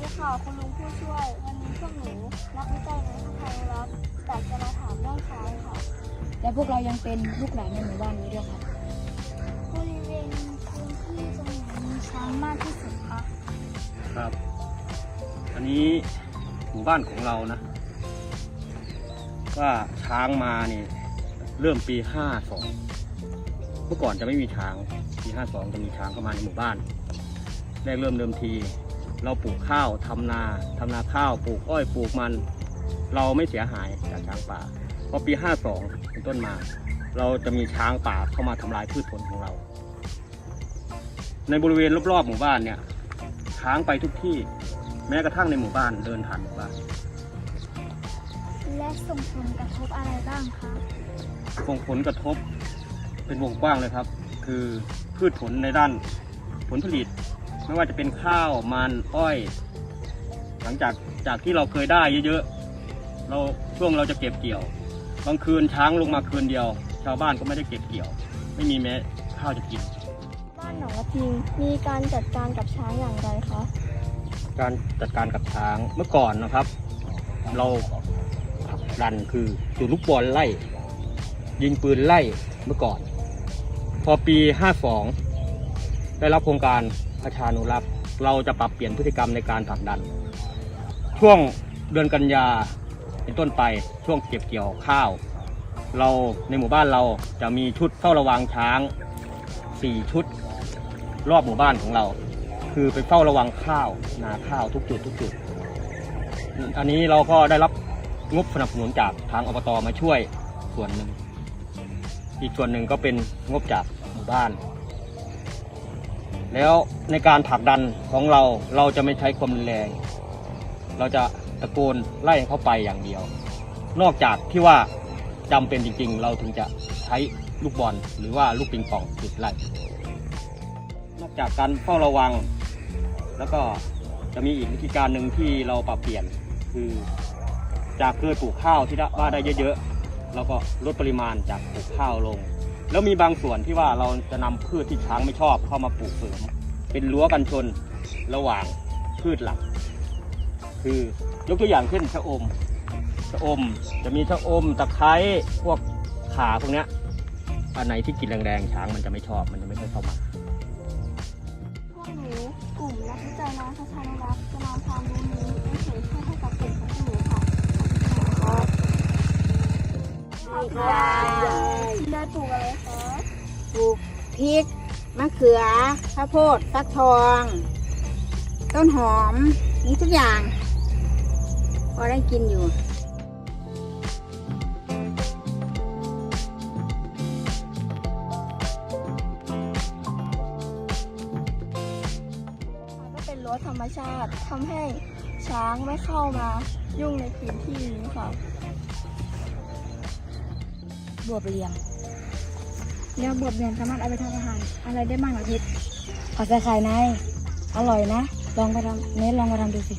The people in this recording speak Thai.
ดีค่ะ คุณลุงผู้ช่วย วันนี้พวกหนูนักวิจัยในทางไทยรัฐอยากจะมาถามเรื่องช้างค่ะ และพวกเรายังเป็นลูกหลานในหมู่บ้านนี้ด้วยครับบริเวณพื้นที่ตรงไหนมีช้างมากที่สุดคะครับ อันนี้หมู่บ้านของเรานะ ว่าช้างมาเนี่ยเริ่มปีห้าสองเมื่อก่อนจะไม่มีช้างปีห้าสองจะมีช้างเข้ามาในหมู่บ้านแรกเริ่มเดิมที เราปลูกข้าวทำนาทำนาข้าวปลูกอ้อยปลูกมัน เราไม่เสียหายจากช้างป่าพอปีห้าสองเป็นต้นมา เราจะมีช้างป่าเข้ามาทำลายพืชผลของเรา ในบริเวณรอบๆหมู่บ้านเนี่ยช้างไปทุกที่แม้กระทั่งในหมู่บ้านเดินผ่านหมู่บ้านและส่งผลกระทบอะไรบ้างคะส่งผลกระทบเป็นวงกว้างเลยครับ คือพืชผลในด้านผลผลิต ไม่ว่าจะเป็นข้าวมันอ้อย หลังจากจากที่เราเคยได้เยอะๆเราช่วงเราจะเก็บเกี่ยวบางคืนช้างลงมาคืนเดียว ชาวบ้านก็ไม่ได้เก็บเกี่ยว ไม่มีแม้ข้าวจะกิน บ้านหนองกระทิงมีการจัดการกับช้างอย่างไรคะ การจัดการกับช้างเมื่อก่อนนะครับ เราผลักดันคือจุดลูกบอลไล่ ยิงปืนไล่เมื่อก่อน พอปี 52 ได้รับโครงการ ประชานุรักษ์ เราจะปรับเปลี่ยนพฤติกรรมในการผลักดัน ช่วงเดือนกันยาเป็นต้นไปช่วงเก็บเกี่ยวข้าว เราในหมู่บ้านเราจะมีชุดเฝ้าระวังช้าง 4 ชุด รอบหมู่บ้านของเรา คือไปเฝ้าระวังข้าวนาข้าวทุกจุดทุกจุด อันนี้เราก็ได้รับงบสนับสนุนจากทางอบตมาช่วยส่วนหนึ่ง อีกส่วนหนึ่งก็เป็นงบจากหมู่บ้าน แล้วในการผลักดันของเราเราจะไม่ใช้ความรุนแรง เราจะตะโกนไล่เขาไปอย่างเดียว นอกจากที่ว่าจำเป็นจริง ๆ เราถึงจะใช้ลูกบอลหรือว่าลูกปิงปองจุดไล่นอกจากการเฝ้าระวัง แล้วก็จะมีอีกวิธีการหนึ่งที่เราปรับเปลี่ยนคือ จากเคยปลูกข้าวที่ว่าได้เยอะๆเราก็ลดปริมาณจากปลูกข้าวลง แล้วมีบางส่วนที่ว่าเราจะนำพืชที่ช้างไม่ชอบเข้ามาปลูกเสริม เป็นรั้วกันชนระหว่างพืชหลัก คือยกตัวอย่างเช่นชะอมชะอมจะมีชะอมตะไคร้พวกขาพวกเนี้ยอันไหนที่กินแรงๆช้างมันจะไม่ชอบมันจะไม่ค่อยเข้ามาพวกหนูกลุ่มนักวิจัยน้องประชานุรักษ์จะนำความรู้นี้ไปเผยแพร่ให้กับกลุ่มของหนูค่ะขอบคุณค่ะได้ ปลูกอะไรคะปลูกพริก มะเขือ ข้าวโพด ฟักทอง ต้นหอมนี่ทุกอย่าง พอได้กินอยู่ก็เป็นรั้วธรรมชาติทำให้ช้างไม่เข้ามายุ่งในพื้นที่นี้ค่ะ บวบเรียง แล้วบวบเรียนสามารถเอาไปทำอาหาร อะไรได้บ้างเหรอพิษขอใส่ไข่ใน อร่อยนะ ลองไปทำเนสลองมาทำดูสิ